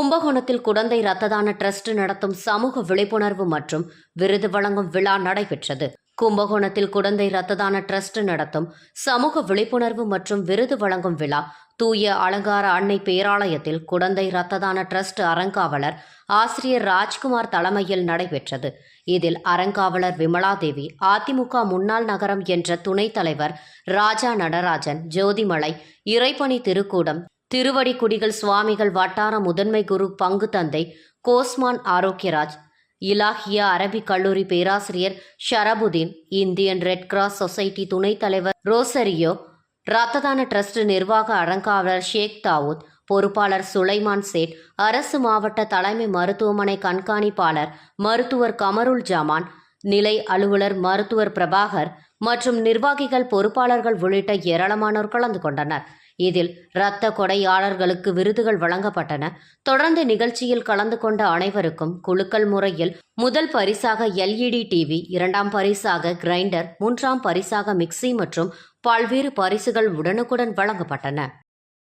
கும்பகோணத்தில் குடந்தை ரத்ததான டிரஸ்ட் நடத்தும் சமூக விழிப்புணர்வு மற்றும் விருது வழங்கும் விழா நடைபெற்றது. கும்பகோணத்தில் குடந்தை ரத்ததான டிரஸ்ட் நடத்தும் சமூக விழிப்புணர்வு மற்றும் விருது வழங்கும் விழா தூய அலங்கார அன்னை பேராலயத்தில் குடந்தை ரத்ததான டிரஸ்ட் அறங்காவலர் ஆசிரியர் ராஜ்குமார் தலைமையில் நடைபெற்றது. இதில் அறங்காவலர் விமலாதேவி அதிமுக முன்னாள் நகரம் என்ற துணைத் தலைவர் ராஜா நடராஜன் ஜோதிமலை இறைப்பணி திருக்கூடம் திருவடிக்குடிகள் சுவாமிகள் வட்டார முதன்மை குரு பங்கு தந்தை கோஸ்மான் ஆரோக்கியராஜ் இலாஹியா அரபிக் கல்லூரி பேராசிரியர் Sharafudeen Indian red cross society துணைத் தலைவர் ரோசரியோ ரத்ததான டிரஸ்ட் நிர்வாக அறங்காவலர் ஷேக் தாவூத் பொறுப்பாளர் சுலைமான் சேட் அரசு மாவட்ட தலைமை மருத்துவமனை கண்காணிப்பாளர் மருத்துவர் கமருல் ஜமான் நிலை அலுவலர் மருத்துவர் பிரபாகர் மற்றும் நிர்வாகிகள் பொறுப்பாளர்கள் உள்ளிட்ட ஏராளமானோர் கலந்து கொண்டனர். இதில் இரத்த கொடையாளர்களுக்கு விருதுகள் வழங்கப்பட்டன. தொடர்ந்து நிகழ்ச்சியில் கலந்து கொண்ட அனைவருக்கும் குழுக்கள் முறையில் முதல் பரிசாக எல்இடி டிவி இரண்டாம் பரிசாக கிரைண்டர் மூன்றாம் பரிசாக மிக்சி மற்றும் பல்வேறு பரிசுகள் உடனுக்குடன் வழங்கப்பட்டன.